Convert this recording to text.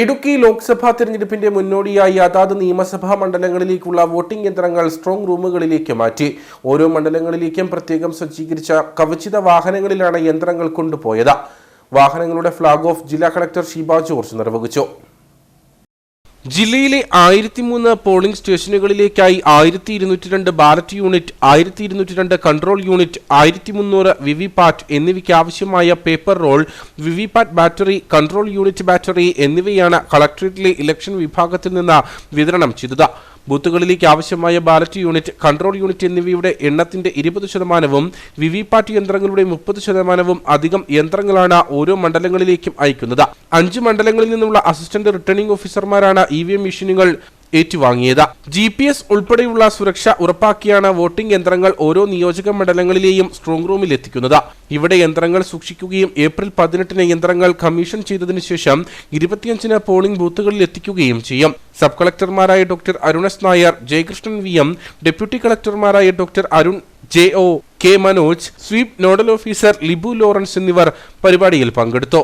ഇടുക്കി ലോക്സഭാ തെരഞ്ഞെടുപ്പിന്റെ മുന്നോടിയായി അതാത് നിയമസഭാ മണ്ഡലങ്ങളിലേക്കുള്ള വോട്ടിംഗ് യന്ത്രങ്ങൾ സ്ട്രോങ് റൂമുകളിലേക്ക് മാറ്റി. ഓരോ മണ്ഡലങ്ങളിലേക്കും പ്രത്യേകം സജ്ജീകരിച്ച കവചിത വാഹനങ്ങളിലാണ് യന്ത്രങ്ങൾ കൊണ്ടുപോയത്. വാഹനങ്ങളുടെ ഫ്ളാഗ് ഓഫ് ജില്ലാ കളക്ടർ ഷീബ ജോർജ് നിർവഹിച്ചു. ജില്ലയിലെ ആയിരത്തി മൂന്ന് പോളിംഗ് സ്റ്റേഷനുകളിലേക്കായി ആയിരത്തി ഇരുന്നൂറ്റി രണ്ട് ബാലറ്റ് യൂണിറ്റ് ആയിരത്തി ഇരുന്നൂറ്റി രണ്ട് കൺട്രോൾ യൂണിറ്റ് ആയിരത്തി മുന്നൂറ് വിവിപാറ്റ് എന്നിവയ്ക്ക് ആവശ്യമായ paper roll VVPAT battery control unit battery എന്നിവയാണ് കളക്ടറേറ്റിലെ ഇലക്ഷൻ വിഭാഗത്തിൽ നിന്ന് വിതരണം ചെയ്തത്. ബൂത്തുകളിലേക്ക് ആവശ്യമായ ബാലറ്റ് യൂണിറ്റ് കൺട്രോൾ യൂണിറ്റ് എന്നിവയുടെ എണ്ണത്തിന്റെ ഇരുപത് ശതമാനവും വിവിപാറ്റ് യന്ത്രങ്ങളുടെ മുപ്പത് ശതമാനവും അധികം യന്ത്രങ്ങളാണ് ഓരോ മണ്ഡലങ്ങളിലേക്കും അയക്കുന്നത്. അഞ്ച് മണ്ഡലങ്ങളിൽ നിന്നുള്ള അസിസ്റ്റന്റ് റിട്ടേണിംഗ് ഓഫീസർമാരാണ് ഇ വി എം മെഷീനുകൾ ഏറ്റുവാങ്ങിയത്. ജി പി എസ് ഉൾപ്പെടെയുള്ള സുരക്ഷ ഉറപ്പാക്കിയാണ് വോട്ടിംഗ് യന്ത്രങ്ങൾ ഓരോ നിയോജക മണ്ഡലങ്ങളിലെയും സ്ട്രോങ് റൂമിൽ എത്തിക്കുന്നത്. ഇവിടെ യന്ത്രങ്ങൾ സൂക്ഷിക്കുകയും ഏപ്രിൽ പതിനെട്ടിന് യന്ത്രങ്ങൾ കമ്മീഷൻ ചെയ്തതിനു ശേഷം ഇരുപത്തിയഞ്ചിന് പോളിംഗ് ബൂത്തുകളിൽ എത്തിക്കുകയും ചെയ്യും. Sub കളക്ടർമാരായ doctor Arunas Nair Jayakrishnan V M deputy കളക്ടർമാരായ doctor Arun J O K Manoj SVEEP nodal officer Libu Lawrence എന്നിവർ പരിപാടിയിൽ പങ്കെടുത്തു.